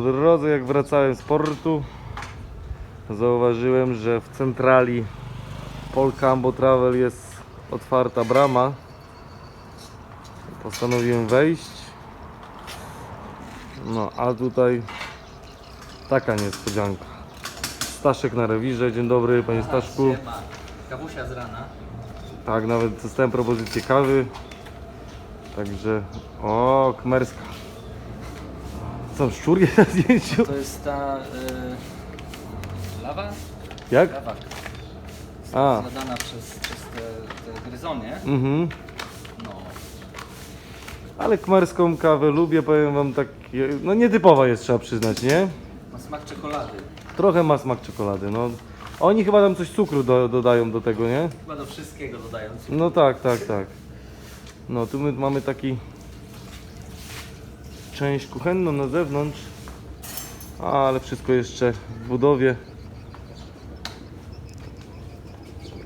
Po drodze jak wracałem z portu zauważyłem, że w centrali Polcambo Travel jest otwarta brama. Postanowiłem wejść. No a tutaj taka niespodzianka. Staszek na rewirze. Dzień dobry panie Staszku. Kawusia z rana. Tak, nawet dostałem propozycję kawy. Także, o, kmerska. Co, szczur jest na zdjęciu? To jest ta y, lawa? Jak? Lawa. A. Zladana przez, przez te, te gryzonie. Mhm. No. Ale kmerską kawę lubię, powiem wam tak, no nietypowa jest, trzeba przyznać, nie? Ma smak czekolady. Trochę ma smak czekolady, no. Oni chyba tam coś cukru do, dodają do tego, nie? Chyba do wszystkiego dodając. No tak, tak, tak. No tu my mamy taki część kuchenną na zewnątrz, ale wszystko jeszcze w budowie.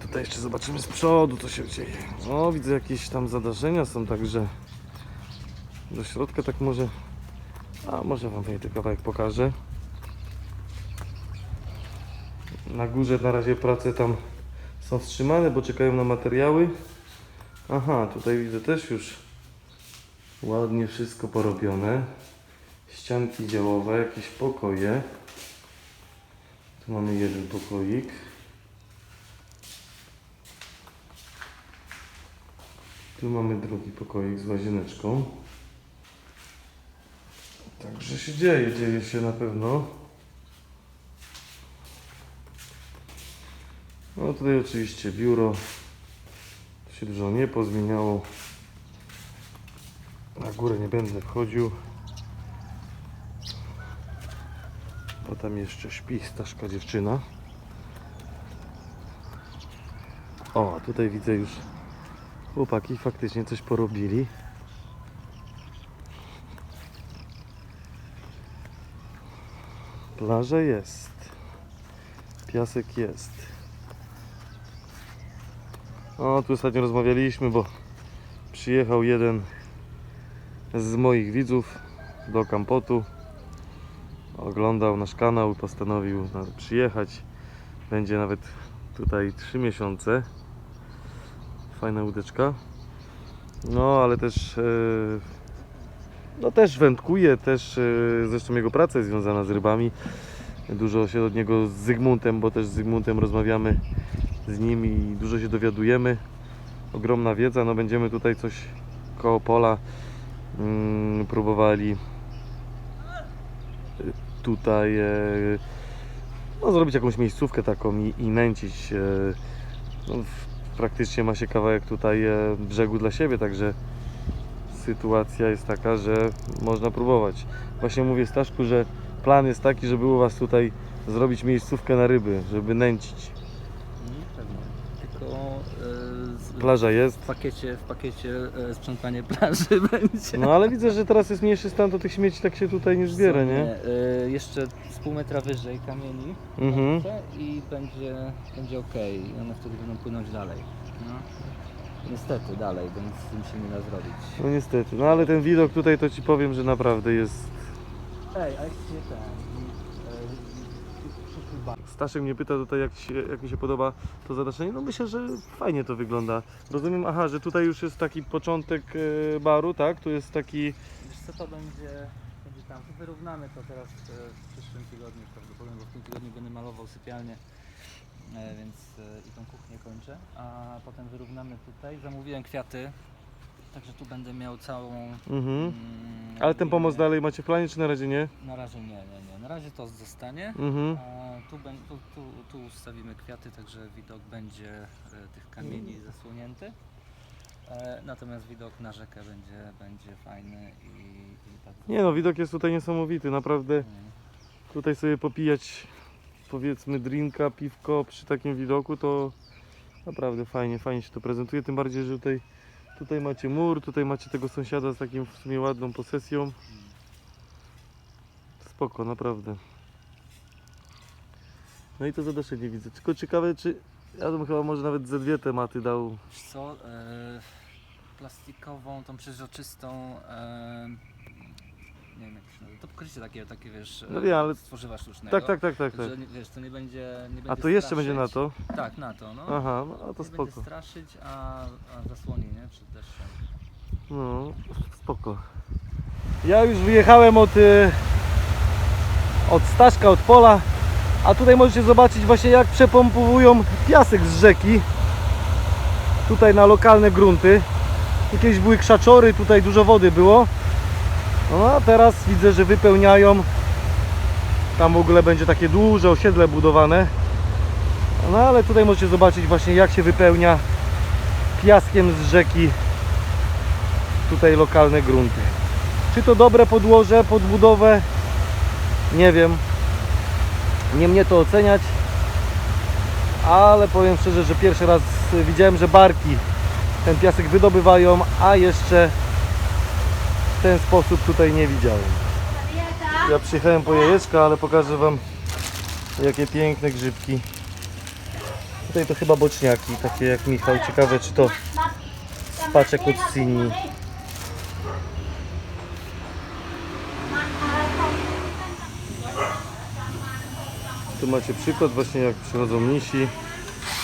Tutaj jeszcze zobaczymy z przodu co się dzieje. O, widzę jakieś tam zadarzenia są, także do środka tak może, a może wam tutaj kawałek pokażę. Na górze na razie prace tam są wstrzymane, bo czekają na materiały. Aha, tutaj widzę też już ładnie wszystko porobione. Ścianki działowe, jakieś pokoje. Tu mamy jeden pokoik. Tu mamy drugi pokoik z łazieneczką. Także się dzieje, dzieje się na pewno. No tutaj oczywiście biuro. Się dużo nie pozmieniało. Na górę nie będę wchodził. Bo tam jeszcze śpi Staszka dziewczyna. O, tutaj widzę już chłopaki faktycznie coś porobili. Plaża jest. Piasek jest. O, tu ostatnio rozmawialiśmy, bo przyjechał jeden z moich widzów do Kampotu. Oglądał nasz kanał i postanowił przyjechać. Będzie nawet tutaj 3 miesiące. Fajna łódeczka. No, ale też e, no też wędkuje, też e, zresztą jego praca jest związana z rybami. Dużo się od niego z Zygmuntem, bo też z Zygmuntem rozmawiamy z nim i dużo się dowiadujemy. Ogromna wiedza, no będziemy tutaj coś koło pola próbowali y, tutaj e, no, zrobić jakąś miejscówkę taką i, i nęcić. E, no, praktycznie ma się kawałek tutaj e, brzegu dla siebie, także sytuacja jest taka, że można próbować. Właśnie mówię Staszku, że plan jest taki, żeby u Was tutaj zrobić miejscówkę na ryby, żeby nęcić. Mm, pewnie. Tylko y, z, Plaża jest. w pakiecie, w pakiecie y, sprzątanie plaży będzie. No ale widzę, że teraz jest mniejszy stan, to tych śmieci tak się tutaj nie zbiera, nie? y, jeszcze z pół metra wyżej kamieni Mhm. i będzie, będzie ok. I one wtedy będą płynąć dalej. No. Niestety dalej, więc z tym się nie da zrobić. No niestety, no ale ten widok tutaj to Ci powiem, że naprawdę jest... Ej, a się ten... e, Staszek mnie pyta tutaj, jak, się, jak mi się podoba to zadaszenie. No myślę, że fajnie to wygląda. Rozumiem, aha, że tutaj już jest taki początek e, baru, tak? Tu jest taki... Wiesz co to będzie, będzie tam, to wyrównamy to teraz e, w przyszłym tygodniu prawdopodobnie, bo w tym tygodniu będę malował sypialnię, e, więc e, i tą kuchnię kończę, a potem wyrównamy tutaj. Zamówiłem kwiaty, także tu będę miał całą... Mhm. mm, Ale ten pomost linię. dalej macie w planie, czy na razie nie? Na razie nie, nie, nie. Na razie to zostanie. Mhm. A tu, bę- tu, tu, tu ustawimy kwiaty, także widok będzie e, tych kamieni zasłonięty. E, natomiast widok na rzekę będzie, będzie fajny i, i tak. Nie no, widok jest tutaj niesamowity, naprawdę. Mm. Tutaj sobie popijać, powiedzmy, drinka, piwko przy takim widoku, to naprawdę fajnie, fajnie się to prezentuje. Tym bardziej, że tutaj, tutaj macie mur, tutaj macie tego sąsiada z takim w sumie ładną posesją. Spoko, naprawdę. No i to zadaszenie widzę. Tylko ciekawe, czy ja bym chyba może nawet ze dwie tematy dał. Wiesz co, e, plastikową, tą przeźroczystą, e, nie wiem jak to się nazywa, to pokrycie takie, takie wiesz, No wiem, ale- z tworzywa sztucznego. Tak, tak, tak, tak, tak. Że, nie- wiesz, to nie będzie, nie będzie A to jeszcze będzie na straszyć. to? Tak, na to, no. Aha, no a to nie będzie spoko. straszyć, a, a zasłoni, nie? Przed deszczem. No, spoko. Ja już wyjechałem od, y, od Staszka, od pola, a tutaj możecie zobaczyć właśnie jak przepompowują piasek z rzeki. Tutaj na lokalne grunty. Tu Kiedyś były krzaczory, tutaj dużo wody było. No a teraz widzę, że wypełniają. Tam w ogóle będzie takie duże osiedle budowane. No ale tutaj możecie zobaczyć właśnie jak się wypełnia piaskiem z rzeki tutaj lokalne grunty. Czy to dobre podłoże pod budowę? Nie wiem. Nie mnie to oceniać. Ale powiem szczerze, że pierwszy raz widziałem, że barki ten piasek wydobywają, a jeszcze ten sposób tutaj nie widziałem. Ja przyjechałem po jajeczka, ale pokażę Wam jakie piękne grzybki. Tutaj to chyba boczniaki, takie jak Michał. Ciekawe czy to spaczek od Sini. Tu macie przykład właśnie jak przychodzą mnisi.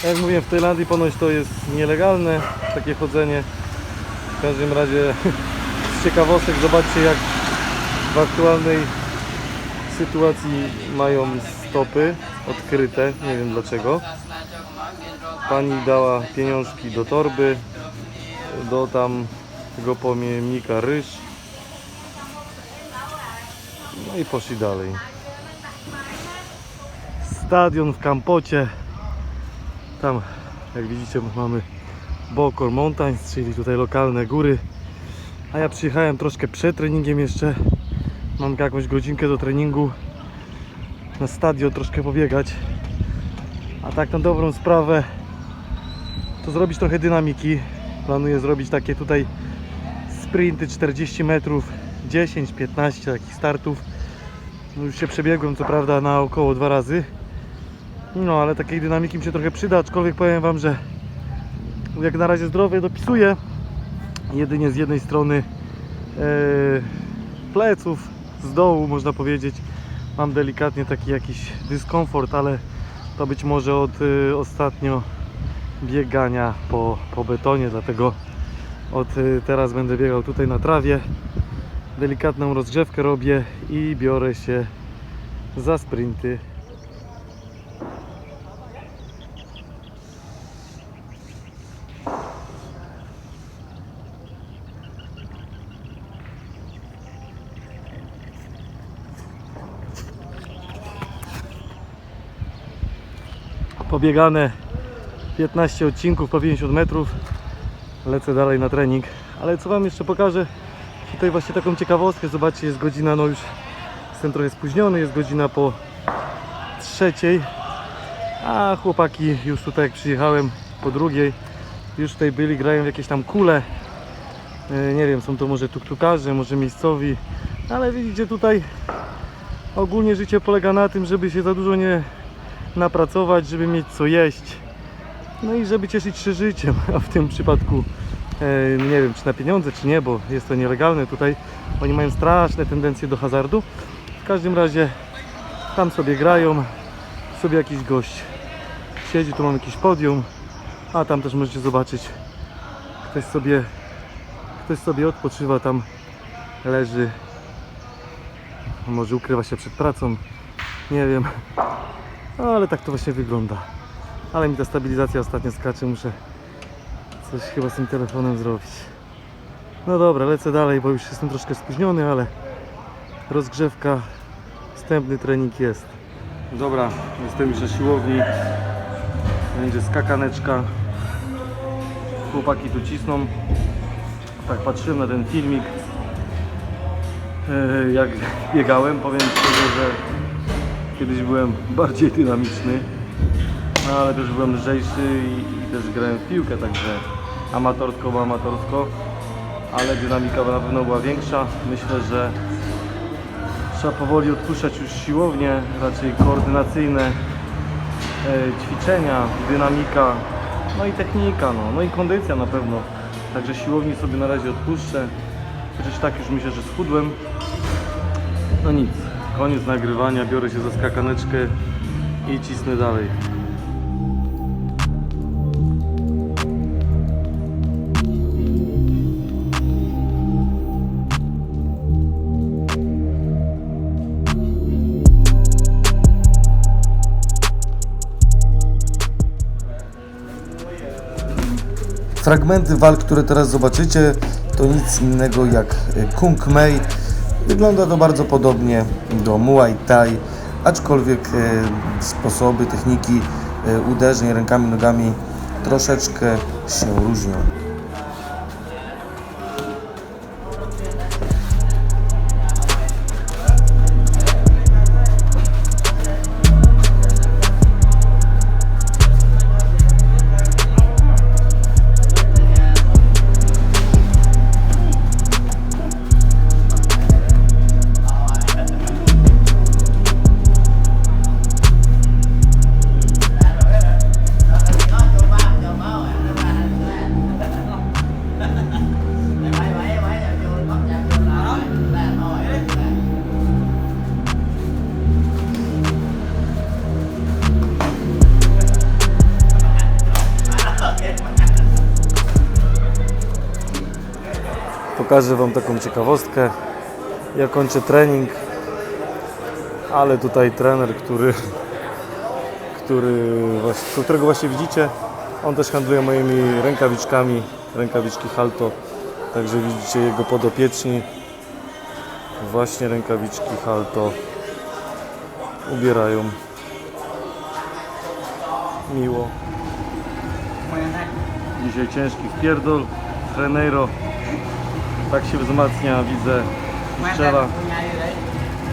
Jak mówiłem w Tajlandii ponoć to jest nielegalne takie chodzenie. W każdym razie ciekawostek zobaczcie jak w aktualnej sytuacji mają stopy odkryte. Nie wiem dlaczego. Pani dała pieniążki do torby, do tam tego pojemnika ryż. No i poszli dalej. Stadion w Kampocie. Tam, jak widzicie, mamy Bokor Mountains, czyli tutaj lokalne góry. A ja przyjechałem troszkę przed treningiem jeszcze. Mam jakąś godzinkę do treningu. Na stadion troszkę pobiegać. A tak na dobrą sprawę to zrobić trochę dynamiki. Planuję zrobić takie tutaj sprinty 40 metrów, 10-15 takich startów. No już się przebiegłem co prawda na około dwa razy. No ale takiej dynamiki mi się trochę przyda, aczkolwiek powiem Wam, że jak na razie zdrowie dopisuję. Jedynie z jednej strony e, pleców, z dołu można powiedzieć. Mam delikatnie taki jakiś dyskomfort, ale to być może od e, ostatnio biegania po, po betonie, dlatego od y, teraz będę biegał tutaj na trawie. Delikatną rozgrzewkę robię i biorę się za sprinty. Pobiegane 15 odcinków po 50 metrów. Lecę dalej na trening. Ale co Wam jeszcze pokażę? Tutaj właśnie taką ciekawostkę. Zobaczcie, jest godzina, no już jestem trochę spóźniony, jest godzina po trzeciej. A chłopaki już tutaj jak przyjechałem po drugiej, już tutaj byli, grają w jakieś tam kule. E, Nie wiem, są to może tuktukarze, może miejscowi. Ale widzicie tutaj ogólnie życie polega na tym, żeby się za dużo nie napracować, żeby mieć co jeść. No i żeby cieszyć się życiem, a w tym przypadku e, nie wiem czy na pieniądze czy nie, bo jest to nielegalne tutaj. Oni mają straszne tendencje do hazardu. W każdym razie tam sobie grają, sobie jakiś gość siedzi, tu mam jakiś podium, a tam też możecie zobaczyć ktoś sobie ktoś sobie odpoczywa, tam leży może ukrywa się przed pracą nie wiem ale tak to właśnie wygląda ale mi ta stabilizacja ostatnio skacze, muszę coś chyba z tym telefonem zrobić. No dobra, lecę dalej, bo już jestem troszkę spóźniony, ale rozgrzewka, wstępny trening jest. Dobra, jestem już na siłowni. Będzie skakaneczka. Chłopaki tu cisną. Tak patrzyłem na ten filmik. e, Jak biegałem, powiem szczerze, że kiedyś byłem bardziej dynamiczny. No ale też byłem lżejszy i, i też grałem w piłkę, także amatorsko, amatorsko, ale dynamika na pewno była większa. Myślę, że trzeba powoli odpuszczać już siłownie, raczej koordynacyjne e, ćwiczenia, dynamika, no i technika, no, no i kondycja na pewno. Także siłowni sobie na razie odpuszczę. Chociaż tak już myślę, że schudłem. No nic, koniec nagrywania, biorę się za skakaneczkę i cisnę dalej. Fragmenty walk, które teraz zobaczycie, to nic innego jak Kung Mei. Wygląda to bardzo podobnie do Muay Thai, aczkolwiek e, sposoby, techniki e, uderzeń rękami, nogami troszeczkę się różnią. Pokażę Wam taką ciekawostkę. Ja kończę trening, ale tutaj trener, który, który właśnie, którego właśnie widzicie, on też handluje moimi rękawiczkami, rękawiczki Halto. Także widzicie jego podopieczni. Właśnie rękawiczki Halto ubierają. Miło. Dzisiaj ciężki wpierdol. Treneiro tak się wzmacnia, widzę. Strzela.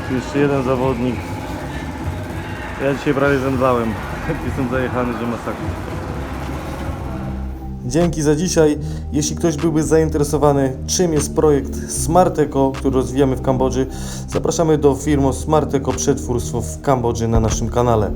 Tu jeszcze jeden zawodnik. Ja dzisiaj prawie zemdlałem. Jestem zajechany, że masakra. Dzięki za dzisiaj. Jeśli ktoś byłby zainteresowany, czym jest projekt Smart Eco, który rozwijamy w Kambodży, zapraszamy do firmy Smart Eco Przetwórstwo w Kambodży na naszym kanale.